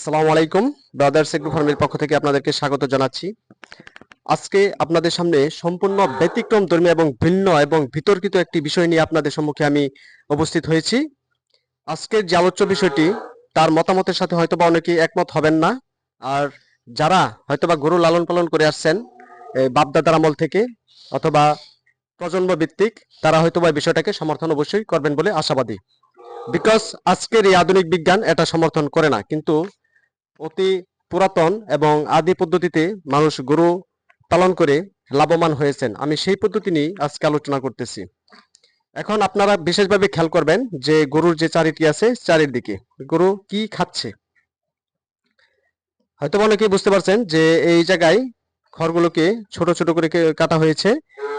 আসসালামু আলাইকুম brothers agro ফার্মের পক্ষ থেকে আপনাদেরকে স্বাগত জানাচ্ছি। আজকে আপনাদের সামনে সম্পূর্ণ ব্যতিক্রম ধর্মী এবং ভিন্ন এবং বিতর্কিত একটি বিষয় নিয়ে আপনাদের সম্মুখে আমি উপস্থিত হয়েছি। আজকের যে আলোচ্য বিষয়টি, তার মতামতের সাথে হয়তোবা অনেকেই একমত হবেন না। আর যারা হয়তোবা গরু লালন পালন করে আসছেন বাপদাদার আমল থেকে অথবা প্রজন্ম ভিত্তিক, তারা হয়তোবা এই বিষয়টাকে সমর্থন অবশ্যই করবেন বলে আশাবাদী। বিকজ আজকের এই আধুনিক বিজ্ঞান এটা সমর্থন করে না, কিন্তু অতি পুরাতন এবং আদি পদ্ধতিতে মানুষ গরু পালন করে লাভবান হয়েছেন। আমি সেই পদ্ধতি নিয়ে আজকে আলোচনা করতেছি। এখন আপনারা বিশেষভাবে খেয়াল করবেন যে গরুর যে চারিটি আছে চারির দিকে গরু কি খাচ্ছে? হয়তো অনেকেই বুঝতে পারছেন যে এই জায়গায় খড়গুলোকে ছোট ছোট করে কাটা হয়েছে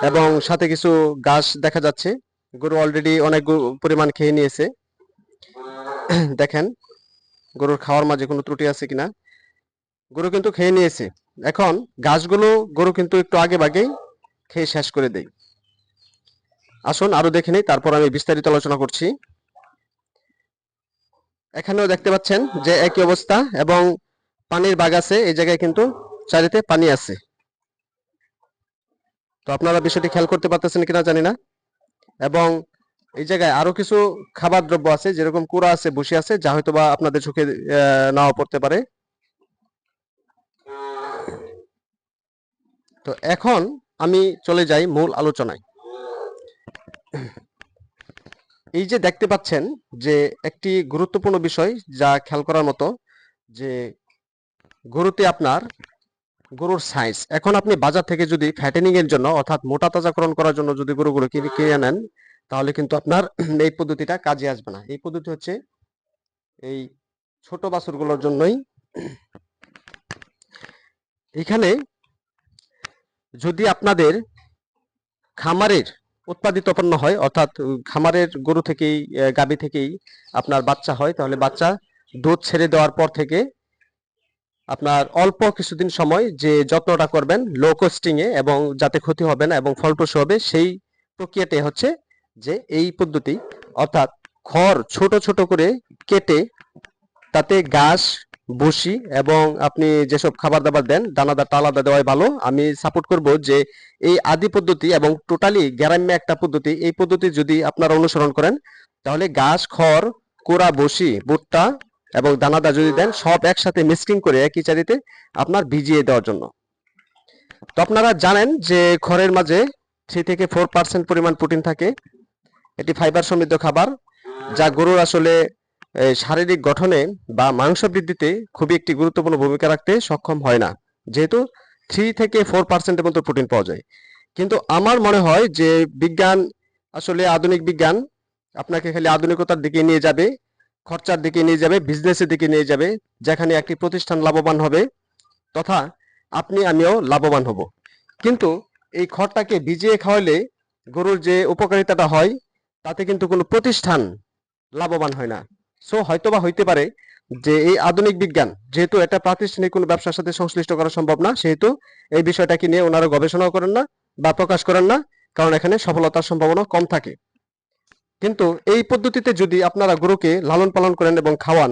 এবং সাথে কিছু ঘাস দেখা যাচ্ছে। গরু অলরেডি অনেক পরিমাণ খেয়ে নিয়েছে। দেখেন গরুর খাওয়ার মাঝে কোনো ত্রুটি আছে কিনা? গরু কিন্তু খেয়ে নিয়েছে। এখন ঘাসগুলো গরু কিন্তু একটু আগে ভাগেই খেয়ে শেষ করে দেয়। আসুন আরও দেখে নেই, তারপর আমি বিস্তারিত আলোচনা করছি। এখানেও দেখতে পাচ্ছেন যে একই অবস্থা এবং পানির বাগ আছে, এই জায়গায় কিন্তু চারিতে পানি আছে। তো আপনারা বিষয়টি খেয়াল করতে পারতেছেন কিনা জানি না। এবং এই জায়গায় আরও কিছু খাবার দ্রব্য আছে, যেরকম কুড়া আছে বসে আছে, যা হয়তো বা আপনাদের চোখে নাও পড়তে পারে। তো এখন আমি চলে যাই মূল আলোচনায়। এই যে দেখতে পাচ্ছেন যে একটি গুরুত্বপূর্ণ বিষয় যা খেয়াল করার মতো, যে গরুতে আপনার গরুর সাইজ এখন আপনি বাজার থেকে যদি ফ্যাটেনিং এর জন্য, অর্থাৎ মোটা তাজাকরণ করার জন্য যদি গরুগুলো কিনে কিনে নেন তাহলে কিন্তু আপনার এই পদ্ধতিটা কাজে আসবে না। এই পদ্ধতি হচ্ছে এই ছোট বাছুরগুলোর জন্যই এখানে যদি আপনাদের খামারের উৎপাদিত পণ্য হয়, অর্থাৎ খামারের গরু থেকেই গাভী থেকেই আপনার বাচ্চা হয়, তাহলে বাচ্চা দুধ ছেড়ে দেওয়ার পর থেকে আপনার অল্প কিছুদিন সময় যে যত্নটা করবেন লো কস্টিং এ এবং যাতে ক্ষতি হবে না এবং ফলপ্রসূ হবে, সেই প্রক্রিয়াটাই হচ্ছে যে এই পদ্ধতি, অর্থাৎ খড় ছোট ছোট করে কেটে তাতে ঘাস বসি এবং আপনি যেসব খাবার দাবার দেন দানাদারটা আলাদা দেওয়াই ভালো। আমি সাপোর্ট করব যে এই আদি পদ্ধতি এবং টোটালি গ্রাম্য একটা পদ্ধতি, এই পদ্ধতি যদি আপনারা অনুসরণ করেন, তাহলে ঘাস, খড়, কোড়া বসি ভুট্টা এবং দানাদার যদি দেন, সব একসাথে মিক্সিং করে একই চারিতে আপনার ভিজিয়ে দেওয়ার জন্য। তো আপনারা জানেন যে খড়ের মাঝে থ্রি থেকে ফোর পার্সেন্ট পরিমাণ প্রোটিন থাকে। এটি ফাইবার সমৃদ্ধ খাবার, যা গরুর আসলে শারীরিক গঠনে বা মাংস বৃদ্ধিতে খুবই একটি গুরুত্বপূর্ণ ভূমিকা রাখতে সক্ষম হয় না। যেহেতু থ্রি থেকে ফোর পার্সেন্টের মতো প্রোটিন পাওয়া যায়। কিন্তু আমার মনে হয় যে বিজ্ঞান, আসলে আধুনিক বিজ্ঞান আপনাকে খালি আধুনিকতার দিকে নিয়ে যাবে, খরচার দিকে নিয়ে যাবে বিজনেসের দিকে নিয়ে যাবে, যেখানে একটি প্রতিষ্ঠান লাভবান হবে, তথা আপনি, আমিও লাভবান হব। কিন্তু এই খড়টাকে ভিজিয়ে খাওয়ালে গরুর যে উপকারিতাটা হয় তাতে কিন্তু কোনো প্রতিষ্ঠান লাভবান হয় না। সো হয়তোবা হইতে পারে যে এই আধুনিক বিজ্ঞান, যেহেতু এটা প্রাতিষ্ঠানিক কোনো ব্যবসার সাথে সংশ্লিষ্ট করা সম্ভব না, সেহেতু এই বিষয়টাকে নিয়ে ওনারা গবেষণাও করেন না বা প্রকাশ করেন না, কারণ এখানে সফলতার সম্ভাবনা কম থাকে। কিন্তু এই পদ্ধতিতে যদি আপনারা গরুকে লালন পালন করেন এবং খাওয়ান,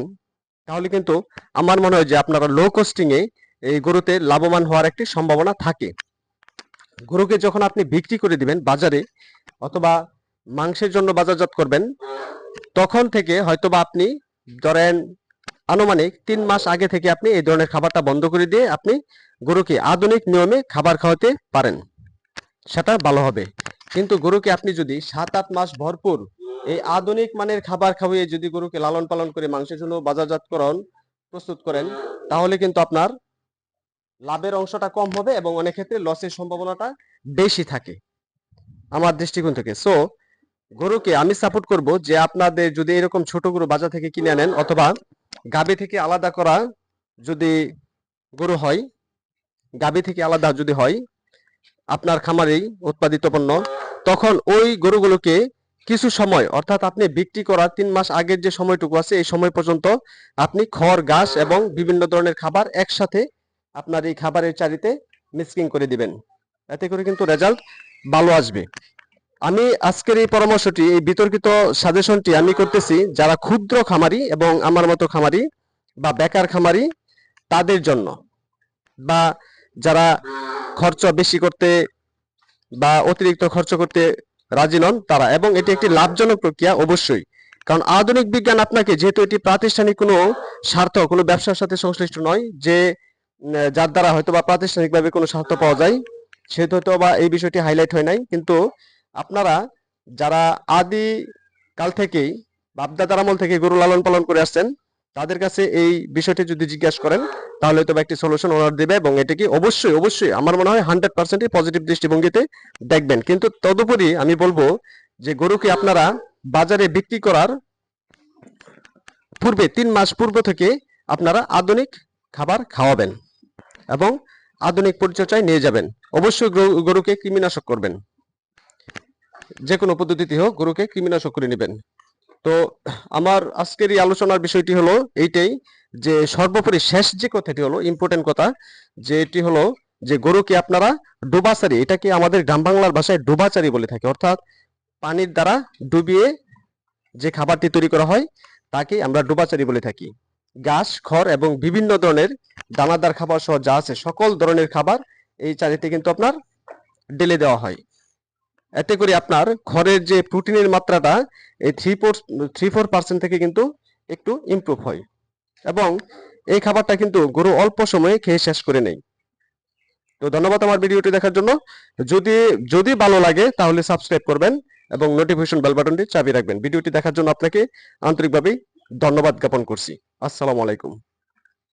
তাহলে কিন্তু আমার মনে হয় যে আপনারা লো কস্টিং এ এই গরুতে লাভবান হওয়ার একটি সম্ভাবনা থাকে। গরুকে যখন আপনি বিক্রি করে দিবেন বাজারে, অথবা মাংসের জন্য বাজারজাত করবেন। তখন থেকে হয়তোবা আপনি ধরেন আনুমানিক তিন মাস আগে থেকে আপনি এই ধরনের খাবারটা বন্ধ করে দিয়ে আপনি গরুকে আধুনিক নিয়মে খাবার খাওয়াতে পারেন। সেটা ভালো হবে। কিন্তু গরুকে আপনি যদি সাত, আট মাস ভরপুর এই আধুনিক মানের খাবার খাওয়িয়ে যদি গরুকে লালন পালন করে মাংসের জন্য বাজারজাতকরণ প্রস্তুত করেন, তাহলে কিন্তু আপনার লাভের অংশটা কম হবে এবং অনেক ক্ষেত্রে লসের সম্ভাবনাটা বেশি থাকে। আমার দৃষ্টিকোণ থেকে। সো গরুকে আমি সাপোর্ট করব যে আপনাদের যদি এরকম ছোট গরু বাজার থেকে কিনে আনেন অথবা গাবি থেকে আলাদা করা যদি গরু হয় গাবি থেকে আলাদা যদি হয়, আপনার খামারেই উৎপাদিত পণ্য, তখন ওই গরুগুলোকে কিছু সময়, অর্থাৎ আপনি বিক্রি করার তিন মাস আগের যে সময়টুকু আছে, এই সময় পর্যন্ত আপনি খড়, ঘাস এবং বিভিন্ন ধরনের খাবার একসাথে আপনার এই খাবারের চারিতে মিক্সিং করে দিবেন। এতে করে কিন্তু রেজাল্ট ভালো আসবে। আমি আজকের এই পরামর্শটি, এই বিতর্কিত সাজেশনটি আমি করতেছি যারা ক্ষুদ্র খামারি এবং আমার মতো খামারি বা বেকার খামারি, তাদের জন্য। বা যারা খরচ বেশি করতে বা অতিরিক্ত খরচ করতে রাজি নন, তারা। এবং এটি একটি লাভজনক প্রক্রিয়া, অবশ্যই। কারণ আধুনিক বিজ্ঞান আপনাকে, যেহেতু এটি প্রাতিষ্ঠানিক কোনো স্বার্থ, কোনো ব্যবসার সাথে সংশ্লিষ্ট নয়, যে যার দ্বারা হয়তো বা প্রাতিষ্ঠানিকভাবে কোনো স্বার্থ পাওয়া যায়, সেহেতু হয়তো বা এই বিষয়টি হাইলাইট হয় নাই। কিন্তু আপনারা যারা আদি কাল থেকেই বাপদাদার আমল থেকে গরু লালন পালন করে আসছেন, তাদের কাছে এই বিষয়টি যদি জিজ্ঞাসা করেন, তাহলে হয়তো একটি সলিউশন ওনার দেবে এবং এটাকে অবশ্যই অবশ্যই আমার মনে হয় হান্ড্রেড পার্সেন্টই পজিটিভ দৃষ্টিভঙ্গিতে দেখবেন। কিন্তু তদুপরি আমি বলব যে গরুকে আপনারা বাজারে বিক্রি করার পূর্বে তিন মাস পূর্ব থেকে আপনারা আধুনিক খাবার খাওয়াবেন এবং আধুনিক পরিচর্যায় নিয়ে যাবেন। অবশ্যই গরু- গরুকে কৃমিনাশক করবেন। যে কোনো পদ্ধতিতে হোক গরুকে কৃমিনাশক করে নেবেন। তো আমার আজকের এই আলোচনার বিষয়টি হলো এইটাই যে সর্বোপরি শেষ যে কথাটি হলো ইম্পর্টেন্ট কথা, যে এটি হলো যে গরুকে আপনারা ডোবাচারি, এটাকে আমাদের গ্রাম বাংলার ভাষায় ডোবাচারি বলে থাকে। অর্থাৎ পানির দ্বারা ডুবিয়ে যে খাবারটি তৈরি করা হয়, তাকে আমরা ডোবাচারি বলে থাকি। ঘাস, খড় এবং বিভিন্ন ধরনের দানাদার খাবার সহ যা আছে, সকল ধরনের খাবার এই চারিতে কিন্তু আপনার ঢেলে দেওয়া হয়। এতে করে আপনার খড়ের যে প্রোটিনের মাত্রাটা, এই three four three four percent থেকে কিন্তু একটু ইমপ্রুভ হয়। এবং এই খাবারটা কিন্তু গরু অল্প সময়ে খেয়ে শেষ করে নেই তো ধন্যবাদ আমার ভিডিওটি দেখার জন্য। যদি যদি ভালো লাগে তাহলে সাবস্ক্রাইব করবেন এবং নোটিফিকেশন বেল বাটনটি চাবি রাখবেন। ভিডিওটি দেখার জন্য আপনাকে আন্তরিকভাবেই ধন্যবাদ জ্ঞাপন করছি। আসসালামু আলাইকুম।